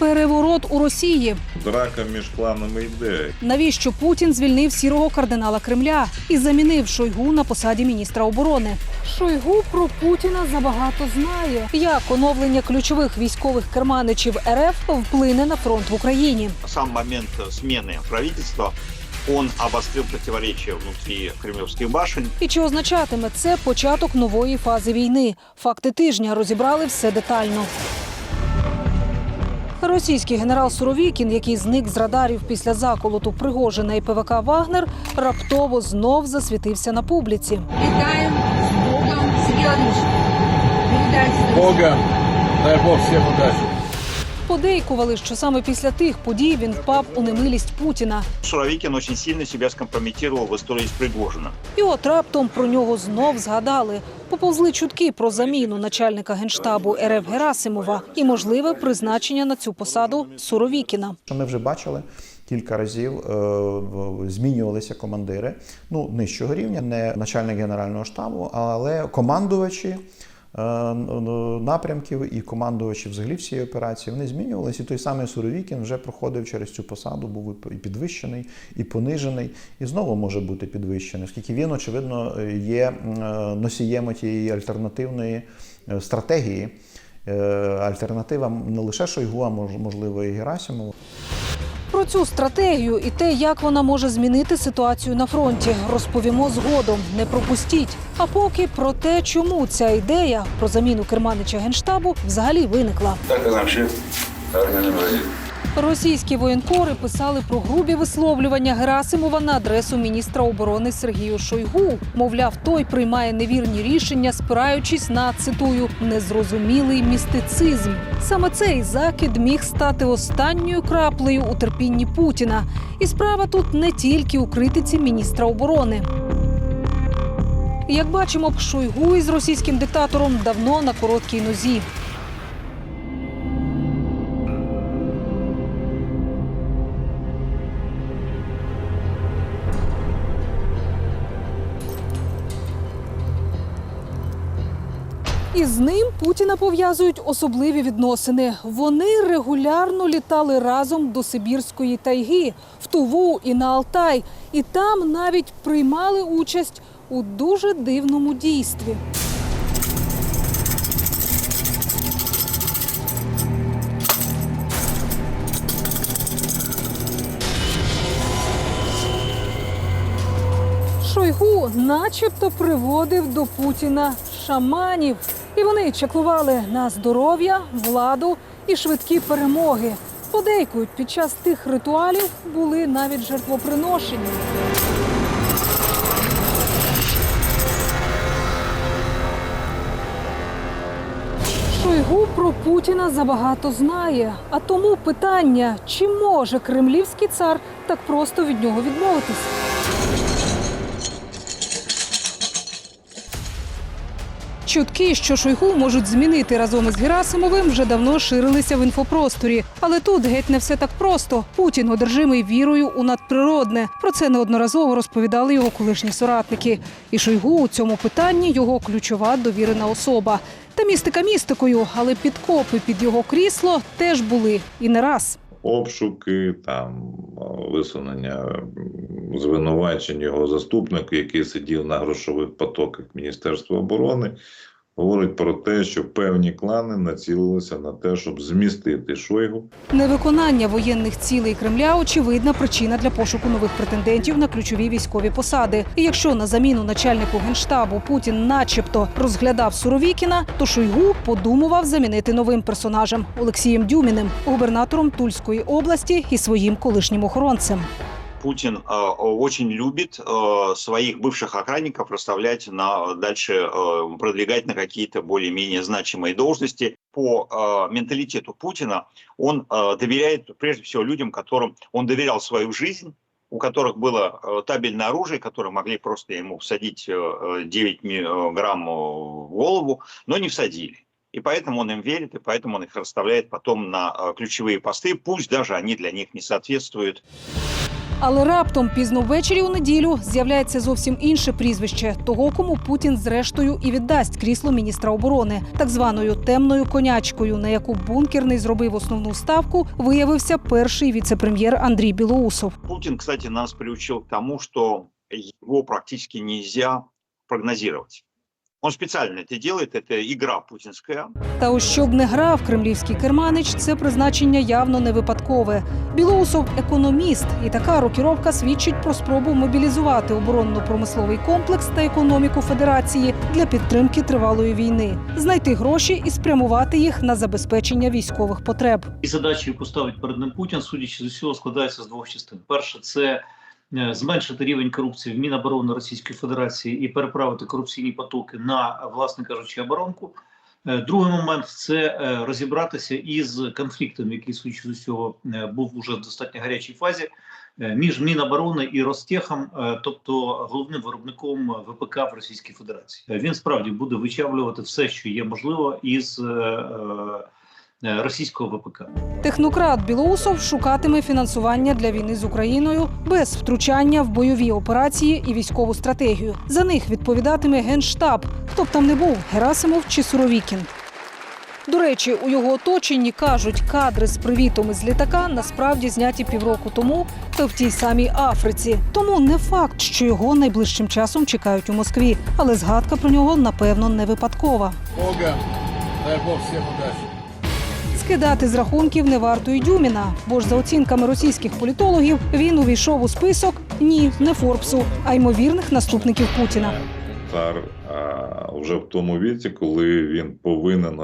Переворот у Росії. Драка між кланами йде. Навіщо Путін звільнив сірого кардинала Кремля і замінив Шойгу на посаді міністра оборони? Шойгу про Путіна забагато знає. Як оновлення ключових військових керманичів РФ вплине на фронт в Україні? сам момент смены правительства, он обострил противоречия внутри кремлевских башен. І чи означатиме це початок нової фази війни? Факти тижня розібрали все детально. Російський генерал Суровікін, який зник з радарів після заколоту Пригожина і ПВК Вагнер, раптово знов засвітився на публіці. Вітаємо з Богом, Сергій Владимирович. Бога. Дай Бог всім удачи. Подейкували, що саме після тих подій він впав у немилість Путіна. Суровикин очень сильно себя скомпрометировал в истории с Пригожиным. І от раптом про нього знов згадали. Поповзли чутки про заміну начальника генштабу РФ Герасимова і можливе призначення на цю посаду Суровікіна. Що ми вже бачили кілька разів, е, змінювалися командири ну, нижчого рівня, не начальник генерального штабу, але командувачі. Е, н- Напрямків і командувачі взагалі всієї операції вони змінювалися. І той самий Суровікін вже проходив через цю посаду, був і підвищений, і понижений, і знову може бути підвищений, оскільки він, очевидно, є носієм тієї альтернативної е, стратегії. Е, Альтернатива не лише Шойгу, а можливо і Герасимову. Про цю стратегію і те, як вона може змінити ситуацію на фронті, розповімо згодом. Не пропустіть. А поки про те, чому ця ідея про заміну керманича генштабу взагалі виникла. Так и вообще армия. Російські воєнкори писали про грубі висловлювання Герасимова на адресу міністра оборони Сергію Шойгу. Мовляв, той приймає невірні рішення, спираючись на цитую незрозумілий містицизм. Саме цей закид міг стати останньою краплею у терпінні Путіна. І справа тут не тільки у критиці міністра оборони. Як бачимо, Шойгу із російським диктатором давно на короткій нозі. І з ним Путіна пов'язують особливі відносини. Вони регулярно літали разом до Сибірської тайги, в Туву і на Алтай, і там навіть приймали участь у дуже дивному дійстві. Шойгу начебто приводив до Путіна шаманів, і вони чаклували на здоров'я, владу і швидкі перемоги. Подейкують, під час тих ритуалів були навіть жертвоприношення. Шойгу про Путіна забагато знає. А тому питання, чи може кремлівський цар так просто від нього відмовитись? Чутки, що Шойгу можуть змінити разом із Герасимовим, вже давно ширилися в інфопросторі. Але тут геть не все так просто. Путін одержимий вірою у надприродне. Про це неодноразово розповідали його колишні соратники. І Шойгу у цьому питанні його ключова довірена особа. Та містика містикою, але підкопи під його крісло теж були і не раз. Обшуки, там висунення звинувачень його заступнику, який сидів на грошових потоках Міністерства оборони, говорить про те, що певні клани націлилися на те, щоб змістити Шойгу. Невиконання воєнних цілей Кремля очевидна причина для пошуку нових претендентів на ключові військові посади. І якщо на заміну начальнику генштабу Путін, начебто, розглядав Суровікіна, то Шойгу подумував замінити новим персонажем Олексієм Дюміним, губернатором Тульської області і своїм колишнім охоронцем. Путин э, очень любит э, своих бывших охранников расставлять на дальше э, продвигать на какие-то более-менее значимые должности. По менталитету Путина он доверяет прежде всего людям, которым он доверял свою жизнь, у которых было табельное оружие, которые могли просто ему всадить э, 9 ми- э, грамм в голову, но не всадили. И поэтому он им верит, и поэтому он их расставляет потом на ключевые посты, пусть даже они для них не соответствуют Але раптом пізно ввечері у неділю з'являється зовсім інше прізвище того, кому Путін зрештою і віддасть крісло міністра оборони, так званою темною конячкою, на яку бункерний зробив основну ставку, виявився перший віце-прем'єр Андрій Білоусов. Путин, кстати, нас приучил к тому, что его практически нельзя прогнозировать. Он специально это делает, это игра путинская. Та ось щоб не грав кремлівський керманич, це призначення явно не випадкове. Білоусов економіст, і така рокіровка свідчить про спробу мобілізувати оборонно-промисловий комплекс та економіку федерації для підтримки тривалої війни, знайти гроші і спрямувати їх на забезпечення військових потреб. І задача, яку ставить перед ним Путін, судячи з усього, складається з двох частин. Перше, це зменшити рівень корупції в Міноборони Російської Федерації і переправити корупційні потоки на, власне кажучи, оборонку. Е, Другий момент це е, розібратися із конфліктом, який з усього е, був уже в достатньо гарячій фазі е, між Міноборони і Ростехом, е, тобто головним виробником ВПК в Російській Федерації. Е, Він справді буде вичавлювати все, що є можливо, із е, е, е, російського ВПК. Технократ Білоусов шукатиме фінансування для війни з Україною без втручання в бойові операції і військову стратегію. За них відповідатиме генштаб, хто б там не був Герасимов чи Суровікін. До речі, у його оточенні кажуть, кадри з привітом із літака насправді зняті півроку тому та в тій самій Африці. Тому не факт, що його найближчим часом чекають у Москві, але згадка про нього напевно не випадкова. Бога, дай Бог всем удачи. Скидати з рахунків не варто й Дюміна, бо ж за оцінками російських політологів він увійшов у список ні, не Форбсу, а ймовірних наступників Путіна. Цар вже в тому віці, коли він повинен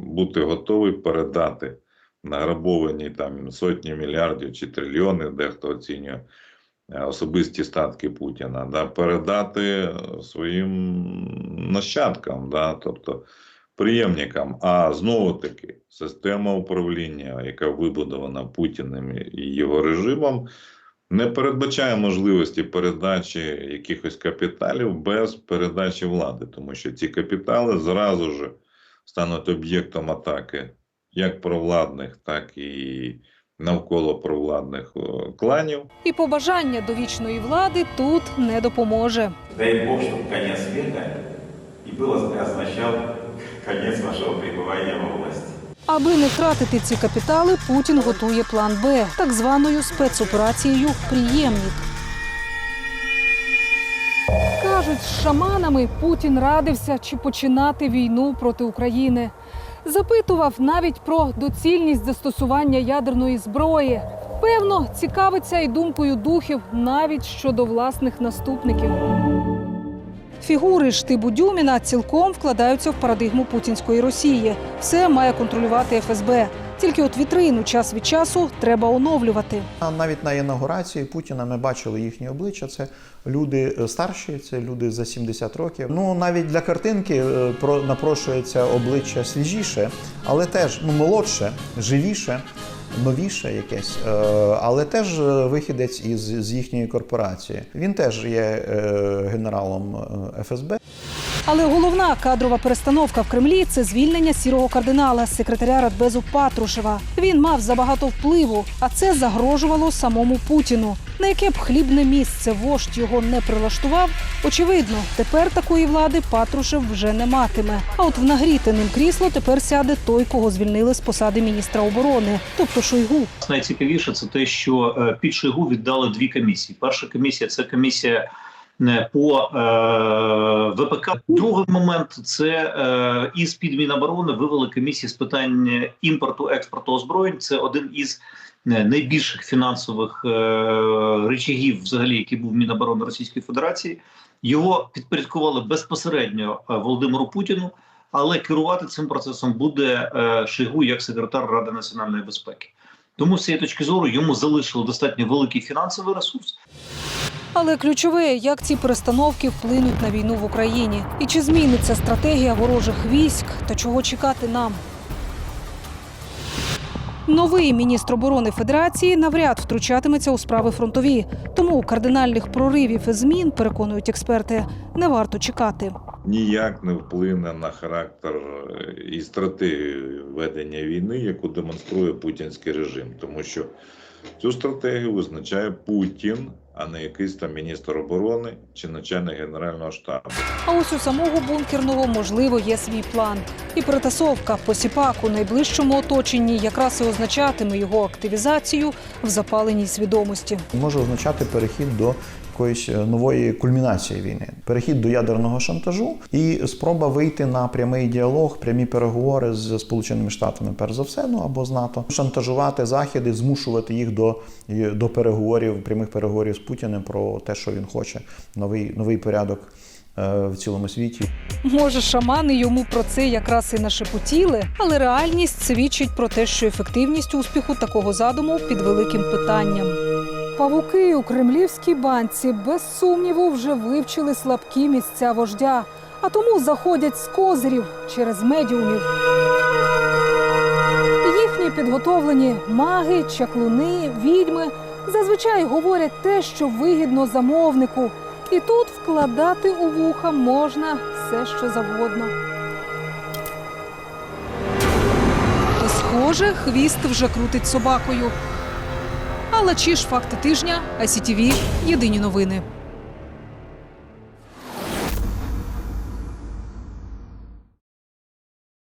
бути готовий передати награбовані там сотні мільярдів чи трильйони, дехто оцінює е, особисті статки Путіна, да, передати своїм нащадкам, да, тобто приємникам. А знову таки система управління, яка вибудована Путіним і його режимом, не передбачає можливості передачі якихось капіталів без передачі влади, тому що ці капітали зразу ж стануть об'єктом атаки як провладних, так і навколо провладних кланів. І побажання до вічної влади тут не допоможе. Дай Бог, чтобы конец света и был означал конец вашего пребывания во власти. Аби не втратити ці капітали, Путін готує план Б, так званою спецоперацією «Приємник». Кажуть, з шаманами Путін радився чи починати війну проти України. Запитував навіть про доцільність застосування ядерної зброї. Певно, цікавиться і думкою духів навіть щодо власних наступників. Фігури штибу Дюміна цілком вкладаються в парадигму путінської Росії. Все має контролювати ФСБ. Тільки от вітрину час від часу треба оновлювати. Навіть на інаугурації Путіна ми бачили їхні обличчя. Це люди е, старші, це люди за 70 років. Ну навіть для картинки е, напрошується обличчя свіжіше, але теж ну молодше, живіше. Новіше якесь, е, але теж е, вихідець із з їхньої корпорації. Він теж є е, генералом ФСБ. Але головна кадрова перестановка в Кремлі це звільнення сірого кардинала, секретаря Радбезу Патрушева. Він мав забагато впливу, а це загрожувало самому Путіну. На яке б хлібне місце вождь його не прилаштував, очевидно, тепер такої влади Патрушев вже не матиме. А от в нагріте ним крісло тепер сяде той, кого звільнили з посади міністра оборони, тобто Шойгу. Найцікавіше це те, що е, під Шойгу віддали дві комісії. Перша комісія це комісія е, по е, ВПК. Другий момент це е, із під Міноборони вивели комісію з питань імпорту експорту озброєнь. Це один із найбільших фінансових е, речагів, взагалі, який був Міноборони Російської Федерації. Його підпорядкували безпосередньо е, Володимиру Путіну. Але керувати цим процесом буде е, Шойгу як секретар Ради національної безпеки. Тому з цієї точки зору йому залишили достатньо великий фінансовий ресурс. Але ключове, як ці перестановки вплинуть на війну в Україні, і чи зміниться стратегія ворожих військ, та чого чекати нам. Новий міністр оборони Федерації навряд втручатиметься у справи фронтові, тому кардинальних проривів і змін, переконують експерти, не варто чекати. ніяк не вплине на характер е, і стратегію ведення війни, яку демонструє путінський режим, тому що Цю стратегію визначає Путін, а не якийсь там міністр оборони чи начальник генерального штабу. А ось у самого бункерного можливо є свій план. І перетасовка посіпак у найближчому оточенні якраз і означатиме його активізацію в запаленій свідомості. може означати перехід до якоїсь е, нової кульмінації війни, перехід до ядерного шантажу і спроба вийти на прямий діалог, прямі переговори з Сполученими Штатами, перш за все, ну або з НАТО, шантажувати захід і змушувати їх до, до переговорів, прямих переговорів з Путіним про те, що він хоче, новий новий порядок е, в цілому світі. Може, шамани йому про це якраз і нашепотіли, але реальність свідчить про те, що ефективність успіху такого задуму під великим питанням. Павуки у кремлівській банці без сумніву вже вивчили слабкі місця вождя, а тому заходять з козирів через медіумів. Їхні підготовлені маги, чаклуни, відьми зазвичай говорять те, що вигідно замовнику. І тут вкладати у вуха можна все, що завгодно. Схоже, хвіст вже крутить собакою. Але Чіш, факти тижня, ICTV – єдині новини.